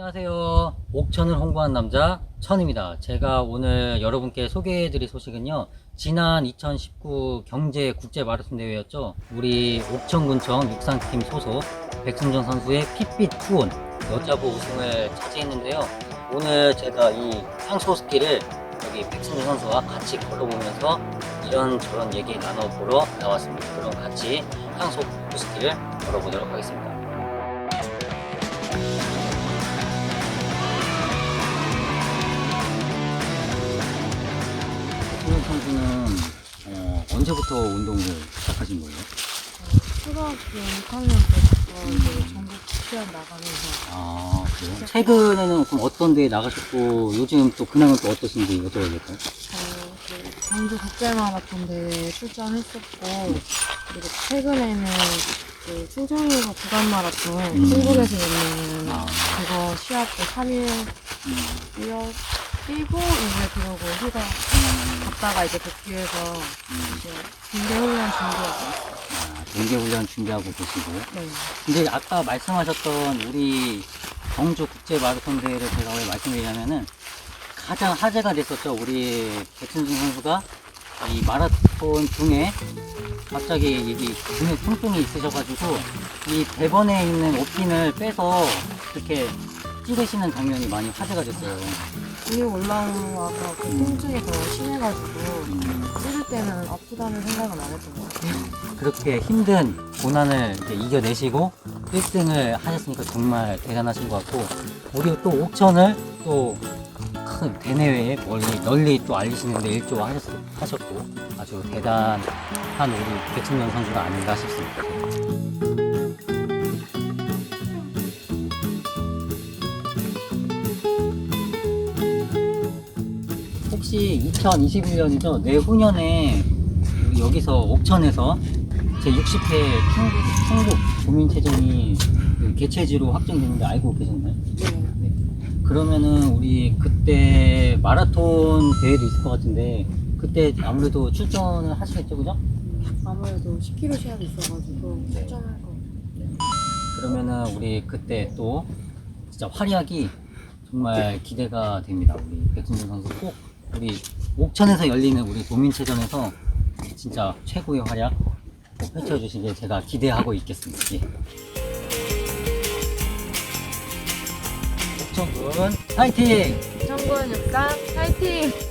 안녕하세요. 옥천을 홍보한 남자 천입니다. 제가 오늘 여러분께 소개해드릴 소식은요. 지난 2019 경제 국제 마라톤 대회였죠. 우리 옥천군청 육상팀 소속 백승전 선수의 핏빛 투혼 여자부 우승을 차지했는데요. 오늘 제가 이 향소 스키를 여기 백승준 선수와 같이 걸어보면서 이런저런 얘기 나눠보러 나왔습니다. 그럼 같이 향소 스키를 걸어보도록 하겠습니다. 언제부터 운동을 시작하신 거예요? 초등학교 6학년 때부터 이제 전국 시합 나가면서 아, 그래요? 최근에는 그럼 어떤 데에 나가셨고, 요즘 또 근황은 또 어떠신지 여쭤봐도 될까요? 저그 광주 국제 마라톤 대회 출전했었고 그리고 최근에는 그 충청에서 부산 마라톤 음. 중국에서 열리는 아. 그거 시합 때 3일 음, 뛰어 뛰고 이제 그러고 휴가 갔다가 이제 복귀해서 이제 군대 훈련 준비하고 있어요. 아, 동계훈련 준비하고 계시고. 네. 근데 아까 말씀하셨던 우리 경주 국제 마라톤 대회를 제가 왜 말씀드리냐면은 가장 화제가 됐었죠. 우리 백승준 선수가 이 마라톤 중에 갑자기 이게 등에 통증이 있으셔가지고 이 대번에 있는 옷핀을 빼서 이렇게 찌르시는 장면이 많이 화제가 됐어요. 근육 올라와서 그 통증이 더 심해가지고 음, 찌를 때는 아프다는 생각은 안 했던 것 같아요. 그렇게 힘든 고난을 이제 이겨내시고 1등을 하셨으니까 정말 대단하신 것 같고 우리 또 옥천을 또 큰 대내외에 멀리 널리 또 알리시는데 일조하셨고 아주 대단한 우리 백승현 선수가 아닌가 싶습니다. 혹시 2021년이죠? 내후년에 여기서 옥천에서 제 60회 충북, 충북 주민체전이 그 개최지로 확정됐는데 알고 계셨나요? 네. 그러면은 우리 그때 마라톤 대회도 있을 것 같은데 그때 아무래도 출전을 하시겠죠, 그죠? 아무래도 10km 시합이 있어가지고 네. 출전할 거. 그러면은 우리 그때 또 진짜 활약이 정말 기대가 됩니다. 우리 백승준 선수 꼭 우리 옥천에서 열리는 우리 도민체전에서 진짜 최고의 활약 꼭 펼쳐주시길 제가 기대하고 있겠습니다. 예. 옥천군 파이팅! 정군 육상 파이팅!